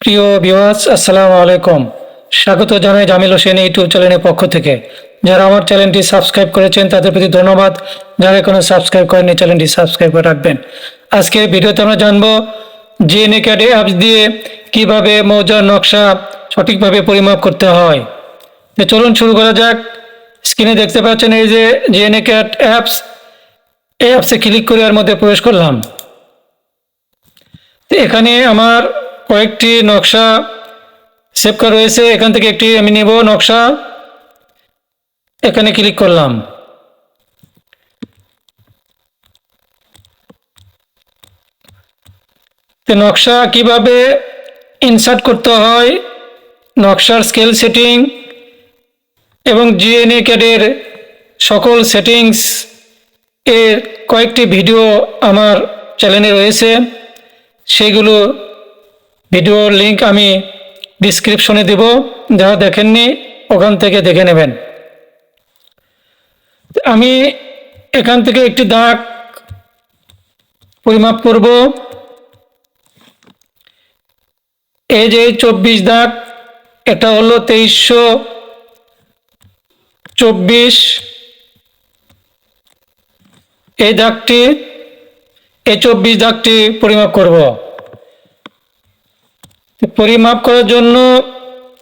প্রিয় ভিউয়ার্স আসসালামু আলাইকুম। স্বাগত জানাই জামিল হোসেন ইউটিউব চ্যানেলের পক্ষ থেকে। যারা আমার চ্যানেলটি সাবস্ক্রাইব করেছেন, তাদের প্রতি ধন্যবাদ। যারা এখনও সাবস্ক্রাইব করেননি, চ্যানেলটি সাবস্ক্রাইব করে রাখবেন। আজকের ভিডিওতে আমরা জানব জিএনএ ক্যাড অ্যাপস দিয়ে কীভাবে মৌজার নকশা সঠিকভাবে পরিমাপ করতে হয়। তো চলুন শুরু করা যাক। স্ক্রিনে দেখতে পাচ্ছেন এই যে জিএনএ ক্যাট অ্যাপস এই অ্যাপসে ক্লিক করে এর মধ্যে প্রবেশ করলাম। এখানে আমার কয়েকটি নকশা সেভ করা রয়েছে। এখান থেকে একটি আমি নেব নকশা। এখানে ক্লিক করলাম। নকশা কীভাবে ইনসার্ট করতে হয়? নকশার স্কেল সেটিং এবং জিএনএ ক্যাডের সকল সেটিংস এর কয়েকটি ভিডিও আমার চ্যানেলে রয়েছে। সেগুলো ভিডিওর লিংক আমি ডিসক্রিপশনে দেব, যারা দেখেননি ওখান থেকে দেখে নেবেন। আমি এখান থেকে একটি দাগ পরিমাপ করব। এই যে চব্বিশ দাগ, এটা হলো তেইশশো চব্বিশ। এই দাগটি, এই চব্বিশ দাগটি পরিমাপ করব। পরিমাপ করার জন্য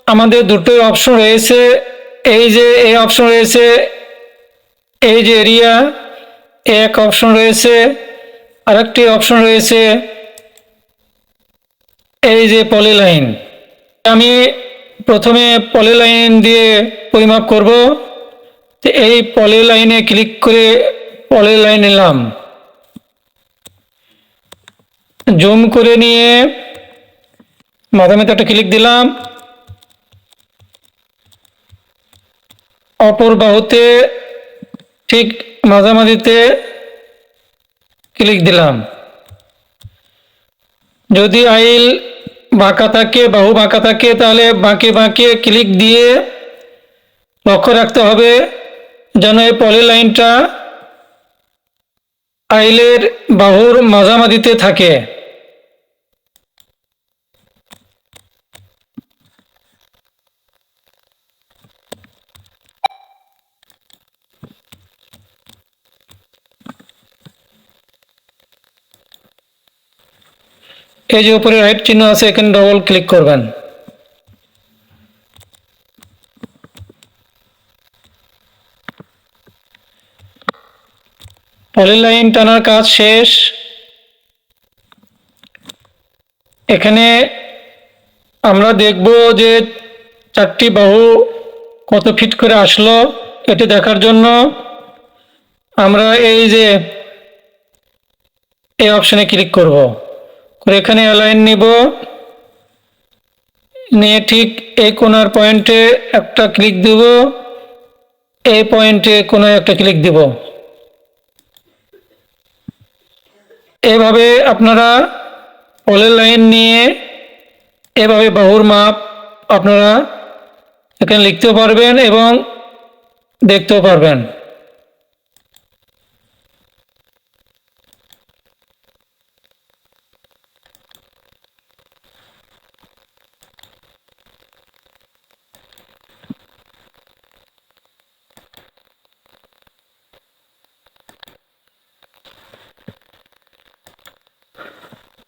আমাদের দুটো অপশন রয়েছে। এই যে, এই অপশন রয়েছে, এই যে এরিয়া এক অপশন রয়েছে, আরেকটি অপশন রয়েছে, এই যে পলিলাইন আমি প্রথমে পলিলাইন দিয়ে পরিমাপ করব। তো এই পলিলাইনে ক্লিক করে পলিলাইন নিলাম জুম করে নিয়ে মাঝামাঝি একটা ক্লিক দিলাম। অপর বাহুতে ঠিক মাঝামাঝিতে ক্লিক দিলাম। যদি আইল বাঁকা থাকে, বাহু বাঁকা থাকে, তাহলে বাঁকে বাঁকে ক্লিক দিয়ে লক্ষ্য রাখতে হবে যেন এই পলি লাইনটা আইলের বাহুর মাঝামাঝিতে থাকে। এই যে উপরে রাইট চিহ্ন আছে, এখানে ডবল ক্লিক করবেন। পলিলাইন টানার কাজ শেষ। এখানে আমরা দেখব যে চারটি বাহু কত ফিট করে আসলো, এটি দেখার জন্য। আমরা এই যে, এই অপশনে ক্লিক করব। করে এখানে অ্যালাইন নিব। নিয়ে ঠিক এই কোনার পয়েন্টে একটা ক্লিক দেব। এই পয়েন্টে কোনো একটা ক্লিক দিব। এভাবে আপনারা পলের লাইন নিয়ে এভাবে বাহুর মাপ আপনারা এখানে লিখতেও পারবেন এবং দেখতেও পারবেন।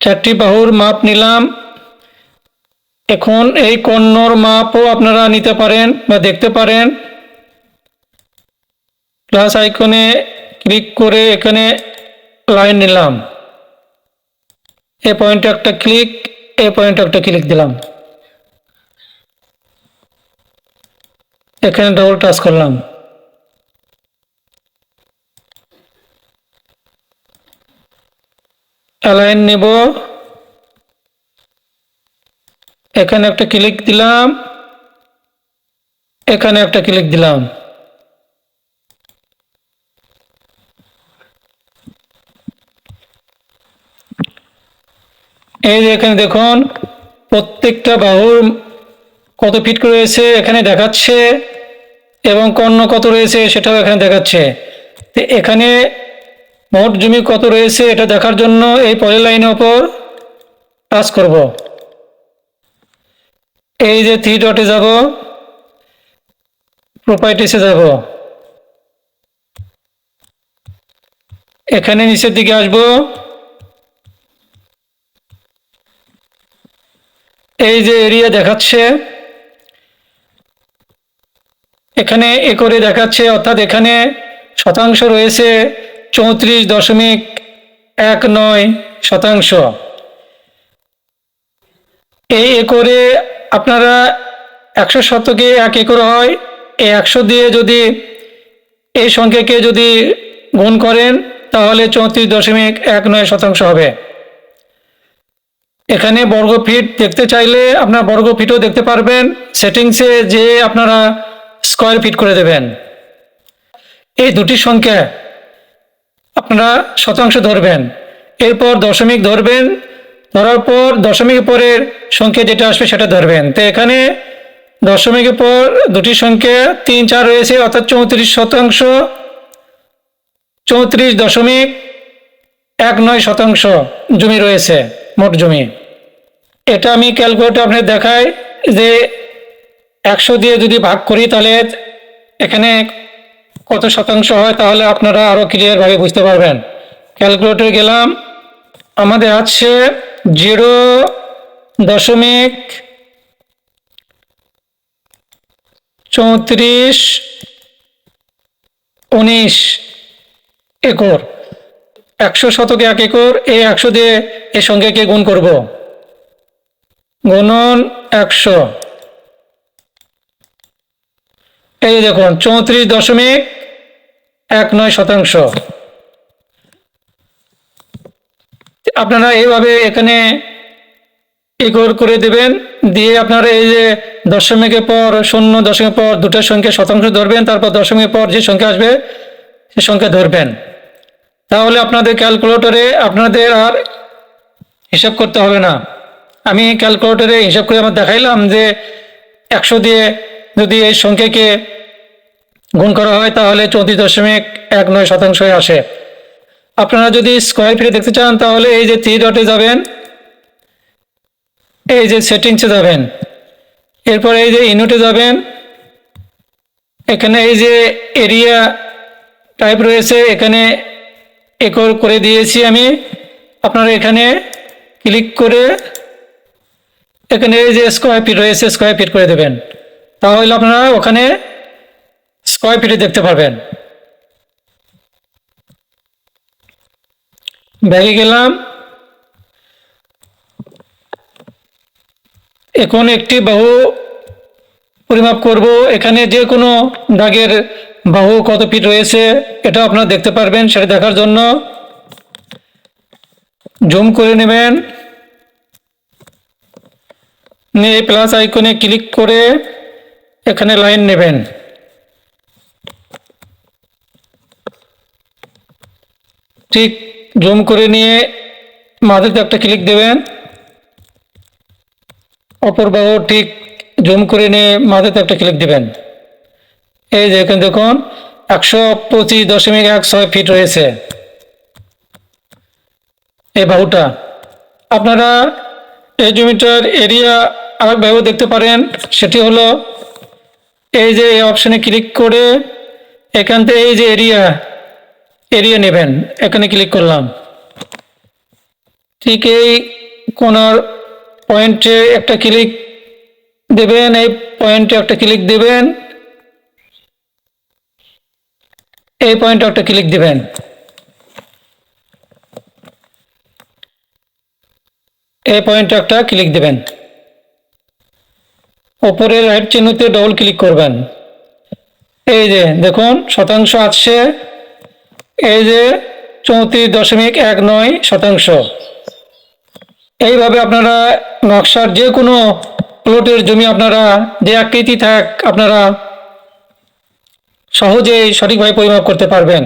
চারটি বাহুর মাপ নিলাম। এখন এই কর্ণর মাপও আপনারা নিতে পারেন বা দেখতে পারেন। প্লাস আইকনে ক্লিক করে এখানে লাইন নিলাম। এ পয়েন্টে একটা ক্লিক এ পয়েন্টে একটা ক্লিক দিলাম। এখানে ডবল টাচ করলাম। অ্যালাইন নেব। এখানে একটা ক্লিক দিলাম। এখানে একটা ক্লিক দিলাম। এই যে এখানে দেখুন, প্রত্যেকটা বাহুর কত ফিট রয়েছে এখানে দেখাচ্ছে এবং কর্ণ কত রয়েছে সেটাও এখানে দেখাচ্ছে। তো এখানে মোট জমি কত রয়েছে এটা দেখার জন্য এই পরের লাইনের ওপর টাচ করব। এই যে থ্রি ডটে যাব প্রপার্টিসে যাব। এখানে নিচের দিকে আসব। এই যে এরিয়া দেখাচ্ছে, এখানে এ করে দেখাচ্ছে, অর্থাৎ এখানে শতাংশ রয়েছে চৌত্রিশ দশমিক এক নয় শতাংশ। এই একরে আপনারা একশো শতকে এক একর হয়। এই একশো দিয়ে যদি এই সংখ্যাকে যদি গুণ করেন, তাহলে চৌত্রিশ দশমিক এক নয় শতাংশ হবে। এখানে বর্গ ফিট দেখতে চাইলে আপনার বর্গ ফিটও দেখতে পারবেন। সেটিংসে যে আপনারা স্কোয়ার ফিট করে দেবেন। এই দুটি সংখ্যা আপনারা শতাংশ ধরবেন। এরপর দশমিক ধরবেন, ধরার পর দশমিকের পরের সংখ্যা যেটা আসবে সেটা ধরবেন। তো এখানে দশমিকের পর দুটি সংখ্যা তিন, চার রয়েছে, অর্থাৎ চৌত্রিশ শতাংশ, চৌত্রিশ দশমিক এক নয় শতাংশ জমি রয়েছে, মোট জমি। এটা আমি ক্যালকুলেটর আপনার দেখাই যে একশো দিয়ে যদি ভাগ করি তাহলে এখানে কত শতাংশ হয় তাহলে আপনারা আরও ক্লিয়ারভাবে বুঝতে পারবেন। ক্যালকুলেটরে গেলাম। আমাদের আছে জিরো দশমিক চৌত্রিশ উনিশ একর। একশো শতকে এক একর, এই একশো দিয়ে এর সঙ্গে কে গুণ করব? গুণন একশো। এই দেখুন, চৌত্রিশ দশমিক এক নয় শতাংশ। আপনারা এইভাবে এখানে একর করে দেবেন, দিয়ে আপনারা এই যে দশমিকের পর শূন্য, দশমিকের পর দুটো সংখ্যা শতাংশ ধরবেন, তারপর দশমিকের পর যে সংখ্যা আসবে, সে সংখ্যা ধরবেন। তাহলে আপনাদের ক্যালকুলেটরে আপনাদের আর হিসাব করতে হবে না। আমি ক্যালকুলেটরে হিসাব করে আমার দেখাইলাম যে একশো দিয়ে যদি এই সংখ্যাকে গুণ করা হয় তাহলে চৌত্রিশ দশমিক এক নয় শতাংশ আসে। আপনারা যদি স্কোয়ার ফিটে দেখতে চান, তাহলে এই যে থ্রি ডটে যাবেন। এই যে সেটিংসে যাবেন। এরপর এই যে ইনোটে যাবেন। এখানে এই যে এরিয়া টাইপ রয়েছে, এখানে একর করে দিয়েছি আমি। আপনারা এখানে ক্লিক করে এখানে এই যে স্কোয়ার ফিট রয়েছে স্কোয়ার ফিট করে দেবেন। তাহলে আপনারা ওখানে স্কোয়ার ফিটে দেখতে পারবেন। ব্যাগে গেলাম। এখন একটি বাহু পরিমাপ করব। এখানে যে কোনো দাগের বাহু কত ফিট রয়েছে, এটা আপনারা দেখতে পারবেন, সেটা দেখার জন্য। জুম করে নেবেন। নিয়ে প্লাস আইকনে ক্লিক করে এখানে লাইন নেবেন। ঠিক জুম করে নিয়ে মাঝেতে একটা ক্লিক দেবেন, অপর বাহু ঠিক জুম করে নিয়ে মাঝেতে একটা ক্লিক দেবেন। এই যে এখানে দেখুন, একশো পঁচিশ দশমিক এক ছয় ফিট রয়েছে এই বাহুটা। আপনারা এই জমিটার এরিয়া আরেকভাবেও দেখতে পারেন, সেটি হলো এই যে এই অপশানে ক্লিক করে এখান থেকে এই যে এরিয়া এরিয়া নেবেন। এখানে ক্লিক করলাম। ঠিক এই কোনার পয়েন্টে একটা ক্লিক দেবেন, এই পয়েন্টে একটা ক্লিক দেবেন। এই পয়েন্টে একটা ক্লিক দেবেন। এই পয়েন্টে একটা ক্লিক দেবেন। ওপরের রাইট চিহ্নতে ডবল ক্লিক করবেন। এই যে দেখুন, শতাংশ আসছে। এই যে চৌত্রিশ দশমিক এক নয় শতাংশ। এইভাবে আপনারা নকশার যে কোনো প্লটের জমি আপনারা, যে আকৃতি থাক আপনারা সহজেই সঠিকভাবে পরিমাপ করতে পারবেন।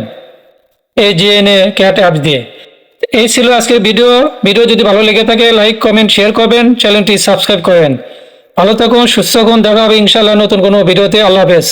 এই জিএনএ ক্যাট অ্যাপ দিয়ে। এই ছিল আজকের ভিডিও। ভিডিও যদি ভালো লেগে থাকে, লাইক, কমেন্ট, শেয়ার করবেন। চ্যানেলটি সাবস্ক্রাইব করেন। ভালো থাকুন, সুস্থ থাকুন। দেখা হবে ইনশাল্লাহ নতুন কোনো ভিডিওতে। আল্লাহ হাফেজ।